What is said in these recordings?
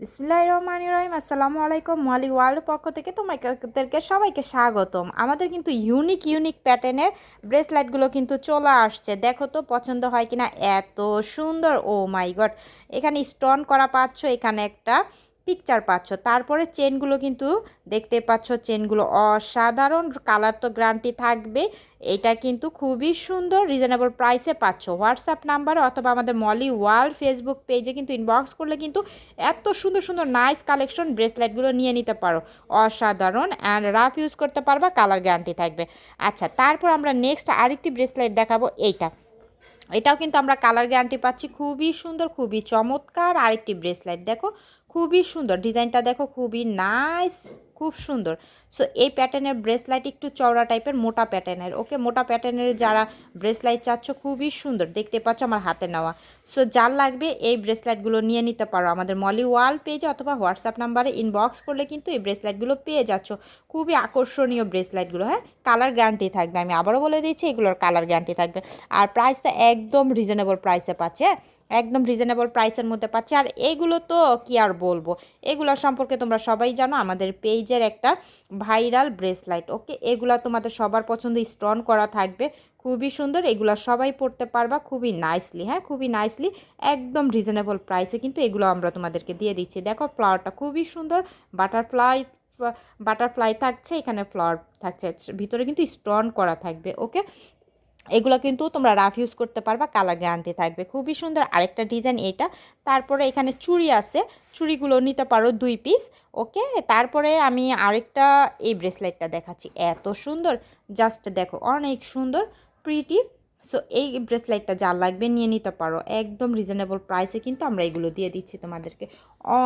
বিসমিল্লাহ রহমান রহিম। আসসালামু আলাইকুম মালি ওয়ার্ল্ড পক্ষ থেকে তোমাদেরকে সবাইকে স্বাগতম। আমাদের কিন্তু ইউনিক ইউনিক প্যাটার্নের ব্রেসলাইটগুলো কিন্তু চলে আসছে। দেখো তো, পছন্দ হয় কিনা? এত সুন্দর ও মাই গড এখানে স্টোন করা পাচ্ছ, এখানে একটা পিকচার পাচ্ছ। তারপরে চেনগুলো কিন্তু দেখতে পাচ্ছ চেনগুলো অসাধারণ কালার তো গ্যারান্টি থাকবে। এটা কিন্তু খুবই সুন্দর রিজনেবল প্রাইসে পাচ্ছ। হোয়াটসঅ্যাপ নাম্বারে অথবা আমাদের মলি ওয়ার্ল্ড ফেসবুক পেজে কিন্তু ইনবক্স করলে কিন্তু এত সুন্দর সুন্দর নাইস কালেকশন ব্রেসলেটগুলো নিয়ে নিতে পারো। অসাধারণ অ্যান্ড রাফ ইউজ করতে পারবা কালার গ্যারান্টি থাকবে। আচ্ছা তারপর আমরা নেক্সট আরেকটি ব্রেসলেট দেখাবো, এইটা। এটাও কিন্তু আমরা কালার গ্যারান্টি পাচ্ছি। খুবই সুন্দর, খুবই চমৎকার আরেকটি ব্রেসলেট দেখো খুবই সুন্দর। ডিজাইনটা দেখো খুবই নাইস খুব সুন্দর। সো এই প্যাটার্নের ব্রেসলাইট একটু চওড়া টাইপের মোটা প্যাটার্নের ওকে মোটা প্যাটার্নের যারা ব্রেসলাইট চাচ্ছ, খুবই সুন্দর। দেখতে পাচ্ছ আমার হাতে নেওয়া। সো যার লাগবে এই ব্রেসলাইটগুলো নিয়ে নিতে পারো। আমাদের মলি ওয়াল পেজে অথবা হোয়াটসঅ্যাপ নাম্বারে ইনবক্স করলে কিন্তু এই ব্রেসলাইটগুলো পেয়ে যাচ্ছ। খুবই আকর্ষণীয় ব্রেসলাইটগুলো হ্যাঁ? কালার গ্যারান্টি থাকবে। আমি আবারও বলে দিচ্ছি, এগুলোর কালার গ্যারান্টি থাকবে। আর প্রাইসটা একদম রিজনেবল প্রাইসে পাচ্ছে হ্যাঁ? একদম রিজনেবল প্রাইসের মধ্যে পাচ্ছে। আর এইগুলো তো কি আর বলব? এগুলো সম্পর্কে তোমরা সবাই জানো, আমাদের পেজের একটা ভাইরাল ব্রেসলাইট ওকে এগুলো তোমাদের সবার পছন্দ স্ট্রন করা থাকবে। খুবই সুন্দর, এগুলো সবাই পড়তে পারবা, খুবই নাইসলি হ্যাঁ? খুবই নাইসলি একদম রিজনেবল প্রাইসে কিন্তু এগুলো আমরা তোমাদেরকে দিয়ে দিচ্ছি। দেখো ফ্লাওয়ারটা খুবই সুন্দর বাটারফ্লাই বাটারফ্লাই থাকছে, এখানে ফ্লাওয়ার থাকছে, ভিতরে কিন্তু স্ট্রন করা থাকবে ওকে এগুলো কিন্তু তোমরা রাফ ইউজ করতে পারবা কালার গ্যারান্টি থাকবে। খুবই সুন্দর আরেকটা ডিজাইন এটা। তারপরে এখানে চুড়ি আছে। চুড়িগুলো নিতে পারো দুই পিস ওকে তারপরে আমি আরেকটা এই ব্রেসলেটটা দেখাচ্ছি। এত সুন্দর জাস্ট দেখো, অনেক সুন্দর প্রিটি সো এই ব্রেসলাইটটা যা লাগবে নিয়ে নিতে পারো। একদম রিজনেবল প্রাইসে কিন্তু আমরা এগুলো দিয়ে দিচ্ছি তোমাদেরকে।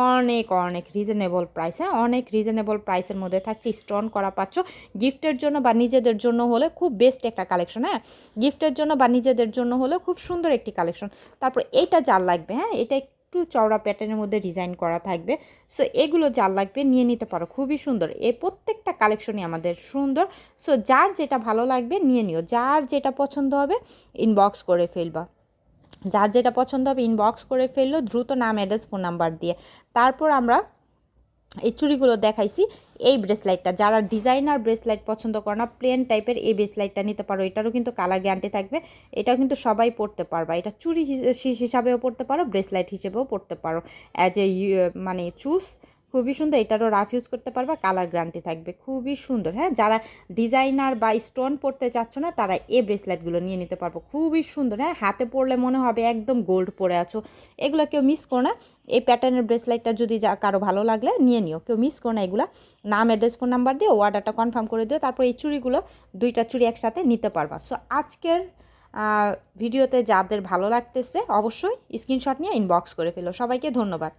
অনেক অনেক রিজনেবল প্রাইস হ্যাঁ অনেক রিজনেবল প্রাইসের মধ্যে থাকছে স্টোন করা পাচ্ছ গিফটের জন্য বা নিজেদের জন্য হলে খুব বেস্ট একটা কালেকশন হ্যাঁ? গিফটের জন্য বা নিজেদের জন্য হলে খুব সুন্দর একটি কালেকশন তারপর এইটা যার লাগবে হ্যাঁ? এটা একটু চওড়া প্যাটার্নের মধ্যে ডিজাইন করা থাকবে। সো এগুলো যার লাগবে নিয়ে নিতে পারো। খুবই সুন্দর। এই প্রত্যেকটা কালেকশনই আমাদের সুন্দর। সো যার যেটা ভালো লাগবে নিয়ে নিও। যার যেটা পছন্দ হবে ইনবক্স করে ফেলবা। যার যেটা পছন্দ হবে ইনবক্স করে ফেলল, দ্রুত নাম অ্যাড্রেস ফোন নাম্বার দিয়ে। তারপর আমরা এই চুড়িগুলো দেখাইছি, এই ব্রেসলাইটটা যারা ডিজাইনার ব্রেসলাইট পছন্দ করে না প্লেন টাইপের এই ব্রেসলাইটটা নিতে পারো। এটারও কিন্তু কালার গ্যারান্টি থাকবে। এটাও কিন্তু সবাই পড়তে পারবা। এটা চুড়ি হিসাবেও পড়তে পারো ব্রেসলাইট হিসেবেও পড়তে পারো। অ্যাজ এ মানে চুজ খুবই সুন্দর, এটারও রাফ ইউজ করতে পারবা কালার গ্যারান্টি থাকবে, খুবই সুন্দর। হ্যাঁ যারা ডিজাইনার বা স্টোন পড়তে চাচ্ছ না, তারা এই ব্রেসলেটগুলো নিয়ে নিতে পারব, খুবই সুন্দর। হ্যাঁ হাতে পরলে মনে হবে একদম গোল্ড পরে আছো। এগুলো কেউ মিস করো না, এই প্যাটার্নের ব্রেসলেটটা যদি যা কারও ভালো লাগলে নিয়ে নিও, কেউ মিস করো না এগুলো। নাম অ্যাড্রেস ফোন নাম্বার দিয়ে অর্ডারটা কনফার্ম করে দিও, তারপর এই চুড়িগুলো দুইটা চুড়ি একসাথে নিতে পারবা। সো আজকের ভিডিওতে যাদের ভালো লাগতেছে, অবশ্যই স্ক্রিনশট নিয়ে ইনবক্স করে ফেলো। সবাইকে ধন্যবাদ।